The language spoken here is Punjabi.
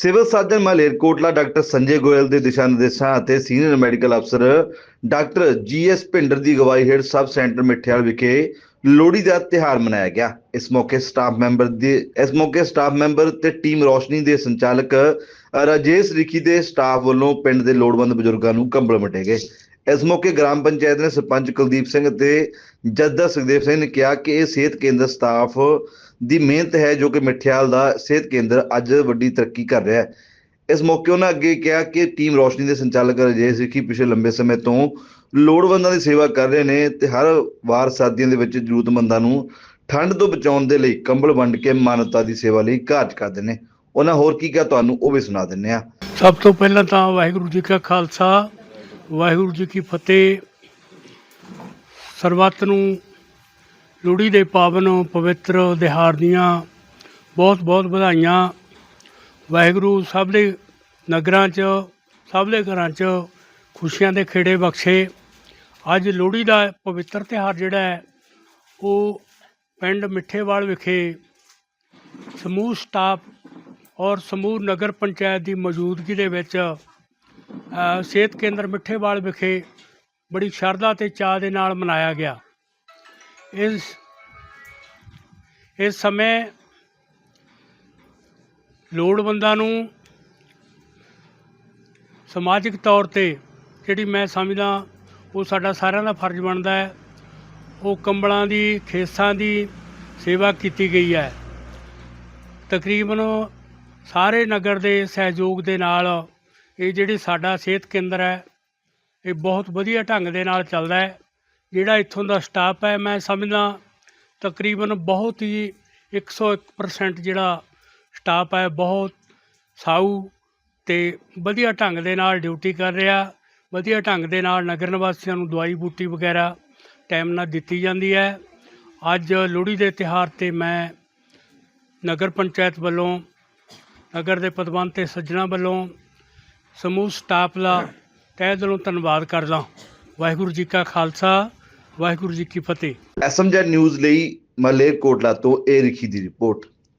Civil surgeon Malerkotla doctor Sanjay Goyal ਦੇ ਦਿਸ਼ਾ ਨਿਰਦੇਸ਼ਾਂ ਅਤੇ ਸੀਨੀਅਰ ਮੈਡੀਕਲ ਅਫਸਰ ਡਾਕਟਰ ਜੀਐਸ ਭਿੰਡਰ ਦੀ ਅਗਵਾਈ ਹੇਠ ਸਬ ਸੈਂਟਰ ਮਿੱਠਿਆਲ ਵਿਖੇ ਲੋਹੜੀ ਦਾ ਤਿਹਾਰ ਮਨਾਇਆ ਗਿਆ। ਇਸ ਮੌਕੇ ਸਟਾਫ ਮੈਂਬਰ ਦੇ, ਇਸ ਮੌਕੇ ਸਟਾਫ ਮੈਂਬਰ ਤੇ ਟੀਮ ਰੋਸ਼ਨੀ ਦੇ ਸੰਚਾਲਕ ਰਾਜੇਸ਼ ਰਿਖੀ ਦੇ ਸਟਾਫ ਵੱਲੋਂ ਪਿੰਡ ਦੇ ਲੋੜਵੰਦ ਬਜ਼ੁਰਗਾਂ ਨੂੰ ਕੰਬਲ ਵੰਡੇ ਗਏ। ਇਸ ਮੌਕੇ ਗ੍ਰਾਮ ਪੰਚਾਇਤ ਨੇ ਸਰਪੰਚ ਕੁਲਦੀਪ ਸਿੰਘ ਅਤੇ ਜੱਦਾ ਸੁਖਦੇਵ ਸਿੰਘ ਨੇ ਕਿਹਾ ਕਿ ਇਹ ਸਿਹਤ ਕੇਂਦਰ ਸਟਾਫ ਦੀ ਮਿਹਨਤ ਹੈ ਜੋ ਕਿ ਮਿੱਠਿਆਲ ਦਾ ਸਿਹਤ ਕੇਂਦਰ ਅੱਜ ਵੱਡੀ ਤਰੱਕੀ ਕਰ ਰਿਹਾ ਹੈ। ਇਸ ਮੌਕੇ ਉਹਨਾਂ ਅੱਗੇ ਕਿਹਾ ਕਿ ਟੀਮ ਰੋਸ਼ਨੀ ਦੇ ਸੰਚਾਲਕ ਰਾਜੇਸ਼ ਰਿਖੀ ਪਿਛਲੇ ਲੰਬੇ ਸਮੇਂ ਤੋਂ ਲੋੜਵੰਦਾਂ ਦੀ ਸੇਵਾ ਕਰ ਰਹੇ ਨੇ ਤੇ ਹਰ ਵਾਰ ਸਰਦੀਆਂ ਦੇ ਵਿੱਚ ਜ਼ਰੂਰਤਮੰਦਾਂ ਨੂੰ ਠੰਡ ਤੋਂ ਬਚਾਉਣ ਦੇ ਲਈ ਕੰਬਲ ਵੰਡ ਕੇ ਮਾਨਵਤਾ ਦੀ ਸੇਵਾ ਲਈ ਕਾਰਜ ਕਰਦੇ ਨੇ। ਉਹਨਾਂ ਹੋਰ ਕੀ ਕਿਹਾ ਤੁਹਾਨੂੰ ਉਹ ਵੀ ਸੁਣਾ ਦਿੰਨੇ ਆ ਸਭ ਤੋਂ ਪਹਿਲਾਂ ਤਾਂ ਵਾਹਿਗੁਰੂ ਜੀ ਕਾ ਖਾਲਸਾ ਵਾਹਿਗੁਰੂ ਜੀ ਕੀ ਫਤਿਹ। ਸਰਬੱਤ ਨੂੰ ਲੋਹੜੀ ਦੇ ਪਾਵਨ ਪਵਿੱਤਰ ਦਿਹਾੜ ਦੀਆਂ ਬਹੁਤ ਬਹੁਤ ਵਧਾਈਆਂ। ਵਾਹਿਗੁਰੂ ਸਭ ਦੇ ਨਗਰਾਂ 'ਚ, ਸਭ ਦੇ ਘਰਾਂ 'ਚ ਖੁਸ਼ੀਆਂ ਦੇ ਖੇੜੇ ਬਖਸ਼ੇ। ਅੱਜ ਲੋਹੜੀ ਦਾ ਪਵਿੱਤਰ ਤਿਉਹਾਰ ਜਿਹੜਾ ਹੈ, ਉਹ ਪਿੰਡ ਮਿੱਠੇਵਾਲ ਵਿਖੇ ਸਮੂਹ ਸਟਾਫ ਔਰ ਸਮੂਹ ਨਗਰ ਪੰਚਾਇਤ ਦੀ ਮੌਜੂਦਗੀ ਦੇ ਵਿੱਚ ਸਿਹਤ ਕੇਂਦਰ ਮਿੱਠੇਵਾਲ ਵਿਖੇ ਬੜੀ ਸ਼ਰਧਾ ਤੇ ਚਾਅ ਦੇ ਨਾਲ ਮਨਾਇਆ ਗਿਆ। ਇਸ ਇਸ ਸਮੇਂ ਲੋੜਵੰਦਾਂ ਨੂੰ ਸਮਾਜਿਕ ਤੌਰ ਤੇ ਜਿਹੜੀ ਮੈਂ ਸਮਝਦਾ, ਉਹ ਸਾਡਾ ਸਾਰਿਆਂ ਦਾ ਫਰਜ਼ ਬਣਦਾ ਹੈ। ਉਹ ਕੰਬਲਾਂ ਦੀ, ਖੇਸਾਂ ਦੀ ਸੇਵਾ ਕੀਤੀ ਗਈ ਹੈ। ਤਕਰੀਬਨ ਸਾਰੇ ਨਗਰ ਦੇ ਸਹਿਯੋਗ ਦੇ ਨਾਲ ਇਹ ਜਿਹੜੀ ਸਾਡਾ ਸਿਹਤ ਕੇਂਦਰ ਹੈ, ਇਹ ਬਹੁਤ ਵਧੀਆ ਢੰਗ ਦੇ ਨਾਲ ਚੱਲਦਾ ਹੈ। ਜਿਹੜਾ ਇੱਥੋਂ ਦਾ ਸਟਾਫ ਹੈ, ਮੈਂ ਸਮਝਦਾ ਤਕਰੀਬਨ ਬਹੁਤ ਹੀ 101% ਜਿਹੜਾ ਸਟਾਫ ਹੈ, ਬਹੁਤ ਸਾਊ ਤੇ ਵਧੀਆ ਢੰਗ ਦੇ ਨਾਲ ਡਿਊਟੀ ਕਰ ਰਿਹਾ। ਵਧੀਆ ਢੰਗ ਦੇ ਨਾਲ ਨਗਰ ਨਿਵਾਸੀਆਂ ਨੂੰ ਦਵਾਈ ਬੂਟੀ ਵਗੈਰਾ ਟਾਈਮ ਨਾਲ ਦਿੱਤੀ ਜਾਂਦੀ ਹੈ। ਅੱਜ ਲੋਹੜੀ ਦੇ ਤਿਉਹਾਰ ਤੇ ਮੈਂ ਨਗਰ ਪੰਚਾਇਤ ਵੱਲੋਂ, ਨਗਰ ਦੇ ਪਦਵੰਤ ਤੇ ਸੱਜਣਾ ਵੱਲੋਂ ਸਮੂਹ ਸਟਾਫ ਦਾ ਤਹਿ ਦਿਲੋਂ ਧੰਨਵਾਦ ਕਰਦਾ ਵਾਹਿਗੁਰੂ ਜੀ ਕਾ ਖਾਲਸਾ, ਵਾਹਿਗੁਰੂ ਜੀ ਕੀ ਫਤਿਹ। ਐਸਐਮਜੀ ਨਿਊਜ਼ ਲਈ ਮਲੇਰਕੋਟਲਾ ਤੋਂ ਇਹ ਰਿਖੀ ਦੀ ਰਿਪੋਰਟ।